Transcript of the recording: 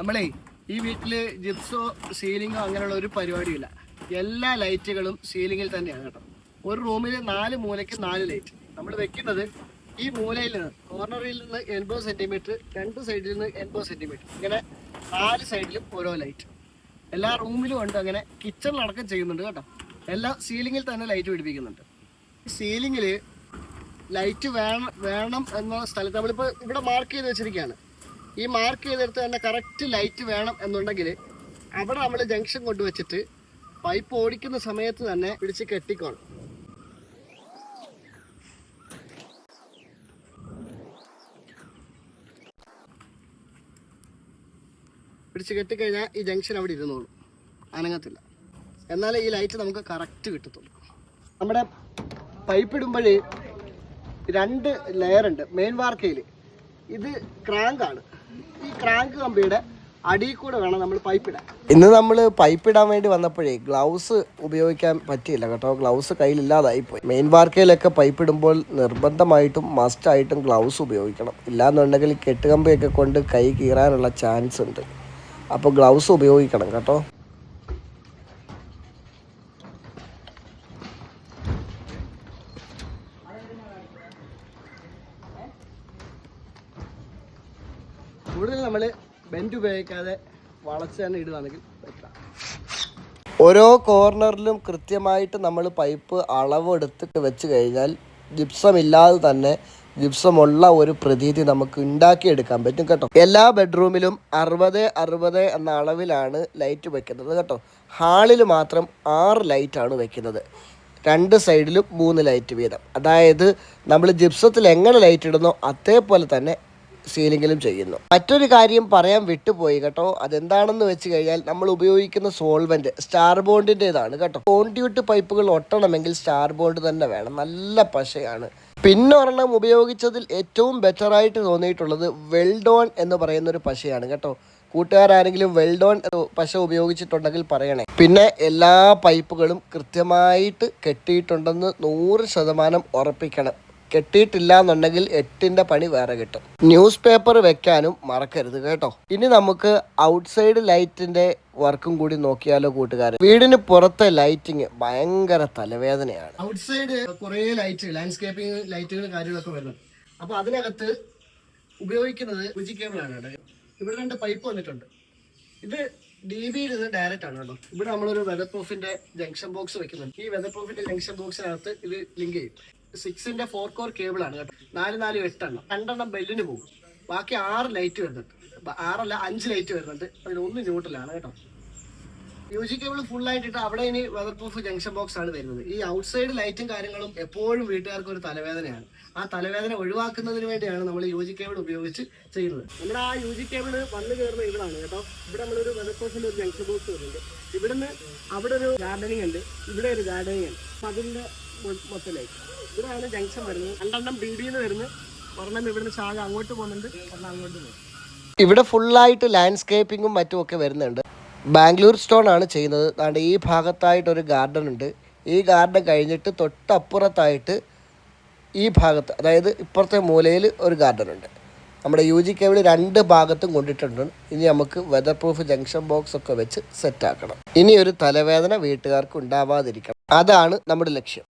നമ്മളേ ഈ വീട്ടിൽ ജിപ്സോ സീലിങ്ങോ അങ്ങനെയുള്ള ഒരു പരിപാടിയില്ല. എല്ലാ ലൈറ്റുകളും സീലിങ്ങിൽ തന്നെയാണ് കേട്ടോ. ഒരു റൂമിൽ നാല് മൂലയ്ക്ക് നാല് ലൈറ്റ്. നമ്മൾ വെക്കുന്നത് ഈ മൂലയിൽ നിന്ന് കോർണറിൽ നിന്ന് എൺപത് സെന്റിമീറ്റർ രണ്ട് സൈഡിൽ നിന്ന് എൺപത് സെന്റിമീറ്റർ. ഇങ്ങനെ നാല് സൈഡിലും ഓരോ ലൈറ്റ്. എല്ലാ റൂമിലും ഉണ്ട് അങ്ങനെ കിച്ചണിലടക്കം ചെയ്യുന്നുണ്ട് കേട്ടോ. എല്ലാ സീലിങ്ങിൽ തന്നെ ലൈറ്റ് പിടിപ്പിക്കുന്നുണ്ട്. സീലിങ്ങിൽ ലൈറ്റ് വേണം വേണം എന്ന സ്ഥലത്ത് നമ്മളിപ്പോൾ ഇവിടെ മാർക്ക് ചെയ്ത് വെച്ചിരിക്കുകയാണ്. ഈ മാർക്ക് ചെയ്തെടുത്ത് തന്നെ കറക്റ്റ് ലൈറ്റ് വേണം എന്നുണ്ടെങ്കിൽ അവിടെ നമ്മൾ ജംഗ്ഷൻ കൊണ്ടുവച്ചിട്ട് പൈപ്പ് ഓടിക്കുന്ന സമയത്ത് തന്നെ പിടിച്ച് കെട്ടിക്കോണം. പിടിച്ച് കെട്ടിക്കഴിഞ്ഞാൽ ഈ ജംഗ്ഷൻ അവിടെ ഇരുന്നോളൂ. അനങ്ങത്തില്ല. എന്നാലേ ഈ ലൈറ്റ് നമുക്ക് കറക്റ്റ് കിട്ടത്തുള്ളൂ. നമ്മുടെ പൈപ്പ് ഇടുമ്പോഴേ രണ്ട് ലെയർ ഉണ്ട്. മെയിൻ വാർക്കയിൽ ഇത് ക്രാങ്കാണ് ഈ ക്രാങ്ക് കമ്പിയുടെ വേണം നമ്മൾ പൈപ്പ് ഇടാൻ. ഇന്ന് നമ്മൾ പൈപ്പ് ഇടാൻ വേണ്ടി വന്നപ്പോഴേ ഗ്ലൗസ് ഉപയോഗിക്കാൻ പറ്റിയില്ല കേട്ടോ. ഗ്ലൗസ് കയ്യിലില്ലാതായി പോയി മെയിൻ വാർക്കയിലൊക്കെ പൈപ്പ് ഇടുമ്പോൾ നിർബന്ധമായിട്ടും മസ്റ്റ് ആയിട്ടും ഗ്ലൗസ് ഉപയോഗിക്കണം. ഇല്ലാന്നുണ്ടെങ്കിൽ കെട്ടുകമ്പിയൊക്കെ കൊണ്ട് കൈ കീറാനുള്ള ചാൻസ് ഉണ്ട്. അപ്പോൾ ഗ്ലൗസ് ഉപയോഗിക്കണം കേട്ടോ. കൂടുതൽ നമ്മൾ ബെൻഡ് ഉപയോഗിക്കാതെ വളച്ച് തന്നെ ഇടുകയാണെങ്കിൽ ഓരോ കോർണറിലും കൃത്യമായിട്ട് നമ്മൾ പൈപ്പ് അളവെടുത്ത് വെച്ച് കഴിഞ്ഞാൽ ജിപ്സം ഇല്ലാതെ തന്നെ ജിപ്സമുള്ള ഒരു പ്രതീതി നമുക്ക് ഉണ്ടാക്കിയെടുക്കാൻ പറ്റും കേട്ടോ. എല്ലാ ബെഡ്റൂമിലും അറുപത് അറുപത് എന്ന അളവിലാണ് ലൈറ്റ് വെക്കുന്നത് കേട്ടോ. ഹാളിൽ മാത്രം ആറ് ലൈറ്റാണ് വെക്കുന്നത്. രണ്ട് സൈഡിലും മൂന്ന് ലൈറ്റ് വീതം. അതായത് നമ്മൾ ജിപ്സത്തിൽ എങ്ങനെ ലൈറ്റ് ഇടുന്നോ അതേപോലെ തന്നെ സീലിങ്ങിലും ചെയ്യുന്നു. മറ്റൊരു കാര്യം പറയാൻ വിട്ടുപോയി കേട്ടോ. അതെന്താണെന്ന് വെച്ച് കഴിഞ്ഞാൽ നമ്മൾ ഉപയോഗിക്കുന്ന സോൾവെന്റ് സ്റ്റാർ ബോണ്ടിന്റെതാണ് കേട്ടോ. കോണ്ടിയൂട്ട് പൈപ്പുകൾ ഒട്ടണമെങ്കിൽ സ്റ്റാർ ബോണ്ട് തന്നെ വേണം. നല്ല പശയാണ്. പിന്നൊരെണ്ണം ഉപയോഗിച്ചതിൽ ഏറ്റവും ബെറ്ററായിട്ട് തോന്നിയിട്ടുള്ളത് വെൽഡോൺ എന്ന് പറയുന്ന ഒരു പശയാണ് കേട്ടോ. കൂട്ടുകാരാരെങ്കിലും വെൽഡോൺ പശ ഉപയോഗിച്ചിട്ടുണ്ടെങ്കിൽ പറയണേ. പിന്നെ എല്ലാ പൈപ്പുകളും കൃത്യമായിട്ട് കെട്ടിയിട്ടുണ്ടെന്ന് നൂറ് ശതമാനം ഉറപ്പിക്കണം. കെട്ടിയിട്ടില്ല എന്നുണ്ടെങ്കിൽ എട്ടിന്റെ പണി വേറെ കിട്ടും. ന്യൂസ് പേപ്പർ വെക്കാനും മറക്കരുത് കേട്ടോ. ഇനി നമുക്ക് ഔട്ട്സൈഡ് ലൈറ്റിന്റെ വർക്കും കൂടി നോക്കിയാലോ കൂട്ടുകാരെ. വീടിന് പുറത്തെ ലൈറ്റിങ് ഭയങ്കര തലവേദനയാണ്. ഔട്ട്സൈഡ് കുറേ ലൈറ്റ് ലാൻഡ്സ്കേപ്പിംഗ് ലൈറ്റുകൾ കാര്യങ്ങളൊക്കെ വരുന്നു. അപ്പോൾ അതിനകത്ത് ഉപയോഗിക്കുന്നത് ഉജി കേബിളാണ് ഇവിടെ രണ്ട് പൈപ്പ് വന്നിട്ടുണ്ട്. ഇത് ഡി ബിയിൽ ഇത് ഡയറക്റ്റ് ആണ് കേട്ടോ. ഇവിടെ നമ്മളൊരു വെതർ പ്രൂഫിന്റെ ജംഗ്ഷൻ ബോക്സ് വെക്കുന്നുണ്ട്. ഈ വെതർ പ്രൂഫിന്റെ ജംഗ്ഷൻ ബോക്സിനകത്ത് ഇത് ലിങ്ക് ചെയ്യും. സിക്സിന്റെ ഫോർ കോർ കേബിൾ ആണ് കേട്ടോ. നാല് നാല് എട്ടെണ്ണം. രണ്ടെണ്ണം ബെല്ലിന് പോകും. ബാക്കി ആറ് ലൈറ്റ് വരുന്നുണ്ട്. ആറല്ല അഞ്ച് ലൈറ്റ് വരുന്നുണ്ട്. അതിൽ ഒന്ന് ന്യൂട്രലാണ് കേട്ടോ. യു ജി കേബിൾ ഫുൾ ആയിട്ടിട്ട് അവിടെ ഇനി വെതർ പ്രൂഫ് ജംഗ്ഷൻ ബോക്സ് ആണ് വരുന്നത്. ഈ ഔട്ട്സൈഡ് ലൈറ്റും കാര്യങ്ങളും എപ്പോഴും വീട്ടുകാർക്ക് ഒരു തലവേദനയാണ്. ആ തലവേദന ഒഴിവാക്കുന്നതിന് വേണ്ടിയാണ് നമ്മൾ യു ജി കേബിൾ ഉപയോഗിച്ച് ചെയ്യുന്നത്. നമ്മുടെ ആ യു ജി കേബിൾ വന്നു കയറുന്ന ഇവിടാണ് കേട്ടോ. ഇവിടെ നമ്മളൊരു വെതർ പ്രൂഫിന്റെ ഒരു ജംഗ്ഷൻ ബോക്സ് വരുന്നുണ്ട്. ഇവിടുന്ന് അവിടെ ഒരു ഗാർഡനിങ് ഉണ്ട്. ഇവിടെ ഒരു ഗാർഡനിങ് ഉണ്ട്. അപ്പം അതിന്റെ മൊ- മൊത്തം ലൈറ്റ് ഇവിടെയാണ് ജംഗ്ഷൻ വരുന്നത്. രണ്ടെണ്ണം ബി ബിന്ന് വരുന്നത് ഒരെണ്ണം ഇവിടുന്ന് ശാഖ അങ്ങോട്ട് പോകുന്നുണ്ട്. അങ്ങോട്ട് പോകും ഇവിടെ ഫുള്ളായിട്ട് ലാൻഡ്സ്കേപ്പിങ്ങും മറ്റും ഒക്കെ വരുന്നുണ്ട്. ബാംഗ്ലൂർ സ്റ്റോൺ ആണ് ചെയ്യുന്നത്. അതുകൊണ്ട് ഈ ഭാഗത്തായിട്ട് ഒരു ഗാർഡൻ ഉണ്ട്. ഈ ഗാർഡൻ കഴിഞ്ഞിട്ട് തൊട്ടപ്പുറത്തായിട്ട് ഈ ഭാഗത്ത് അതായത് ഇപ്പുറത്തെ മൂലയിൽ ഒരു ഗാർഡൻ ഉണ്ട്. നമ്മുടെ യു ജി കേബിൾ രണ്ട് ഭാഗത്തും കൊണ്ടിട്ടുണ്ട്. ഇനി നമുക്ക് വെതർ പ്രൂഫ് ജംഗ്ഷൻ ബോക്സ് ഒക്കെ വെച്ച് സെറ്റ് ആക്കണം. ഇനി ഒരു തലവേദന വീട്ടുകാർക്ക് ഉണ്ടാവാതിരിക്കണം. അതാണ് നമ്മുടെ ലക്ഷ്യം.